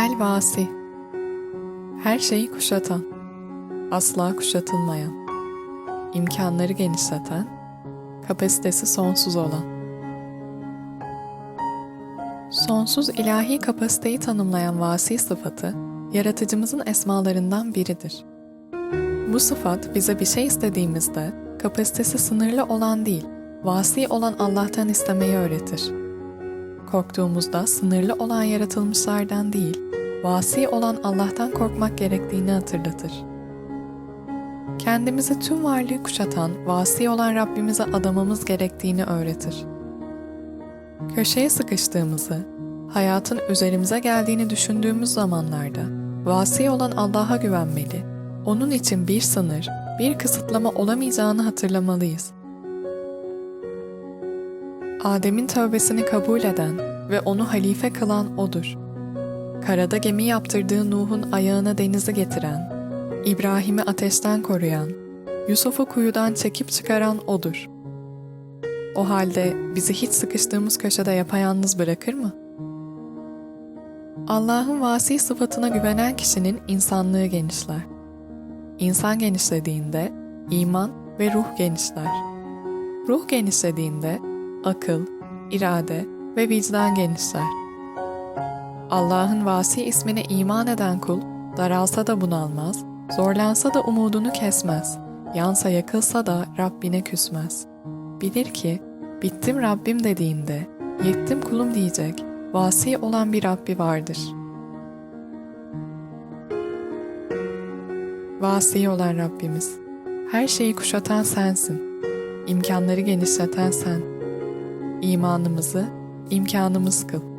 El Vasi Her şeyi kuşatan, asla kuşatılmayan, imkanları genişleten, kapasitesi sonsuz olan. Sonsuz ilahi kapasiteyi tanımlayan vasi sıfatı, yaratıcımızın esmalarından biridir. Bu sıfat bize bir şey istediğimizde kapasitesi sınırlı olan değil, vasi olan Allah'tan istemeyi öğretir. Korktuğumuzda sınırlı olan yaratılmışlardan değil, vasi olan Allah'tan korkmak gerektiğini hatırlatır. Kendimizi tüm varlığı kuşatan, vasi olan Rabbimize adamamız gerektiğini öğretir. Köşeye sıkıştığımızı, hayatın üzerimize geldiğini düşündüğümüz zamanlarda vasi olan Allah'a güvenmeli, onun için bir sınır, bir kısıtlama olamayacağını hatırlamalıyız. Adem'in tövbesini kabul eden ve onu halife kılan O'dur. Karada gemi yaptırdığı Nuh'un ayağına denizi getiren, İbrahim'i ateşten koruyan, Yusuf'u kuyudan çekip çıkaran O'dur. O halde bizi hiç sıkıştığımız köşede yapayalnız bırakır mı? Allah'ın vasi sıfatına güvenen kişinin insanlığı genişler. İnsan genişlediğinde iman ve ruh genişler. Ruh genişlediğinde akıl, irade ve vicdan genişler. Allah'ın vasi ismine iman eden kul, daralsa da bunalmaz, zorlansa da umudunu kesmez, yansa yakılsa da Rabbine küsmez. Bilir ki, bittim Rabbim dediğinde, yettim kulum diyecek, vasi olan bir Rabbi vardır. Vasi olan Rabbimiz, her şeyi kuşatan sensin, imkanları genişleten sen, imanımızı imkanımız kıl.